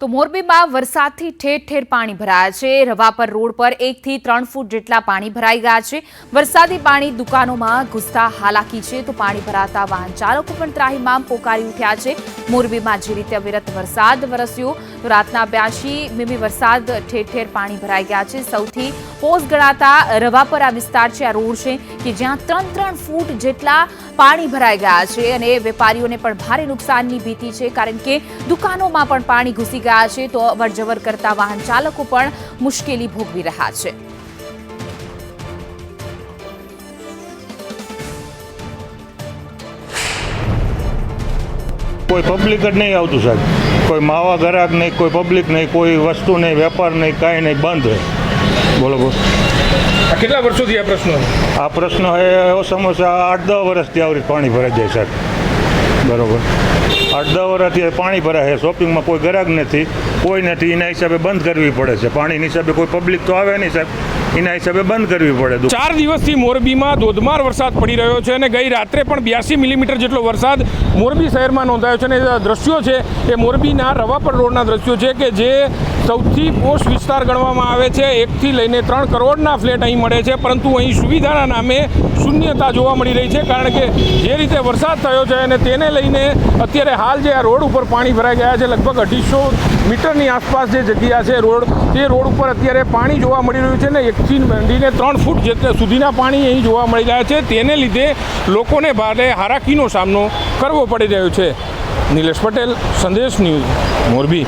તો મોરબીમાં વરસાદથી ઠેર ઠેર પાણી ભરાયા છે. રવાપર રોડ પર એકથી ત્રણ ફૂટ જેટલા પાણી ભરાઈ ગયા છે. વરસાદી પાણી દુકાનોમાં ઘૂસતા હાલાકી છે. તો પાણી ભરાતા વાહન ચાલકો પણ ત્રાહીમામ પોકારી ઉઠ્યા છે. મોરબીમાં જે રીતે અવિરત વરસાદ વરસ્યો. તો રાતના બ્યાસી મીમી વરસાદ ઠેર ઠેર પાણી ભરાઈ ગયા છે. સૌથી પોઝ ગણાતા રવાપર આ વિસ્તાર છે આ રોડ છે કે જ્યાં ત્રણ ત્રણ ફૂટ જેટલા પાણી ભરાઈ ગયા છે અને વેપારીઓને પણ ભારે નુકસાનની ભીતિ છે. કારણ કે દુકાનોમાં પણ પાણી ઘૂસી ગયા છે તો અવરજવર કરતા વાહન ચાલકો પણ મુશ્કેલી ભોગવી રહ્યા છે. કોઈ પબ્લિક જ નહીં આવતું સાહેબ. કોઈ માવા ગ્રાહક નહીં કોઈ પબ્લિક નહીં કોઈ વસ્તુ નહીં વેપાર નહીં કાંઈ નહીં બંધ બોલો બોલો. આ કેટલા વર્ષોથી આ પ્રશ્ન? આ પ્રશ્ન એ એવો સમસ્યા આઠ દસ વર્ષથી આવરી પાણી ભરાઈ જાય સાહેબ. બરાબર. આઠ દસ વર્ષથી પાણી ભરાય છે. શોપિંગમાં કોઈ ગ્રાહક નથી કોઈ નથી એના હિસાબે બંધ કરવી પડે છે. પાણીની હિસાબે કોઈ પબ્લિક તો આવે નહીં સાહેબ. એના હિસાબે બંધ કરવી પડે. ચાર દિવસથી મોરબીમાં ધોધમાર વરસાદ પડી રહ્યો છે અને ગઈ રાત્રે પણ બ્યાસી મિલીમીટર જેટલો વરસાદ મોરબી શહેરમાં નોંધાયો છે અને દ્રશ્યો છે એ મોરબીના રવાપર રોડના દ્રશ્યો છે કે જે સૌથી પોસ્ટ વિસ્તાર ગણવામાં આવે છે. એકથી લઈને ત્રણ કરોડના ફ્લેટ અહીં મળે છે, પરંતુ અહીં સુવિધાના નામે શૂન્યતા જોવા મળી રહી છે, કારણ કે જે રીતે વરસાદ થયો છે અને તેને લઈને અત્યારે હાલ જે આ રોડ ઉપર પાણી ભરાઈ ગયા છે, લગભગ અઢીસો મીટરની આસપાસ જે જગ્યા છે રોડ, તે રોડ ઉપર અત્યારે પાણી જોવા મળી રહ્યું છે ને એકથી માંડીને ત્રણ ફૂટ જેટલા સુધીના પાણી અહીં જોવા મળી રહ્યા છે. તેને લીધે લોકોને ભારે હારાકીનો સામનો કરવો પડી રહ્યો છે. નિલેશ પટેલ, સંદેશ ન્યૂઝ મોરબી.